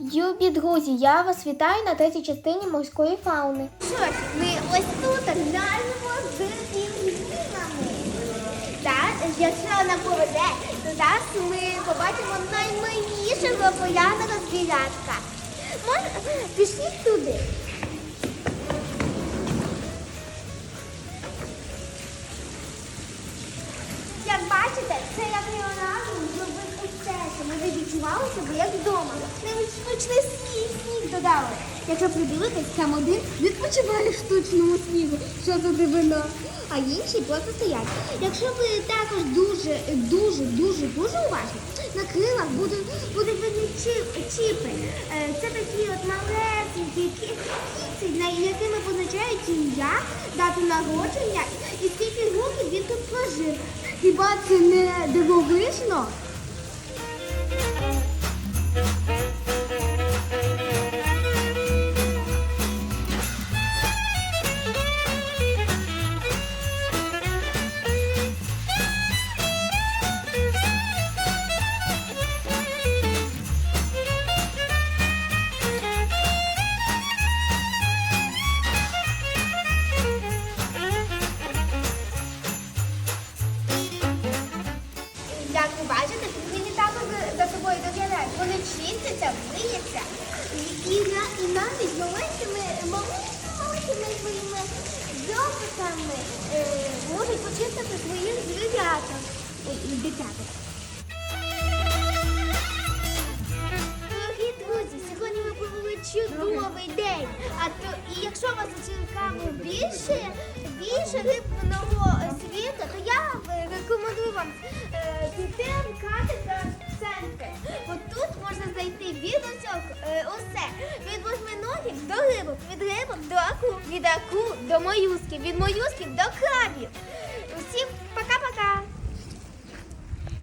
Любі друзі, я вас вітаю на третій частині морської фауни. Що ж, ми ось тут глянемо з пінгвінами. Так, якщо нам поведе, то зараз ми побачимо наймилішого поляного звірятка. Може, пішли туди. Як бачите, це як Леонардо зробив що ми відчували себе як вдома. Навіть штучний сніг, сніг додали. Якщо придивитись, там один відпочиває в штучному снігу, що за дивина. А інші просто стоять. Якщо ви також дуже, дуже, дуже, дуже уважні, на крилах будуть, будуть видні чіп- чіпи. Е, Це такі от малесенькі кі- кіці, якими позначають ім'я, дату народження і скільки років він тут прожив. Хіба це не дивовижно? Як ви бачите, пінгвіни також за- за собою доглядають. Вони чистяться, миються. І, і, навіть маленькими, маленькими, своїми дзьобиками е, можуть почистити своїх звіряток. Дитяток. Дорогі друзі, сьогодні ми провели чудовий день. А то і якщо вас зацікавило більше, більше рибного від усього е, усе. Від восьминогів до рибок, від рибок до аку, від аку до моюсків, від моюсків до крабів.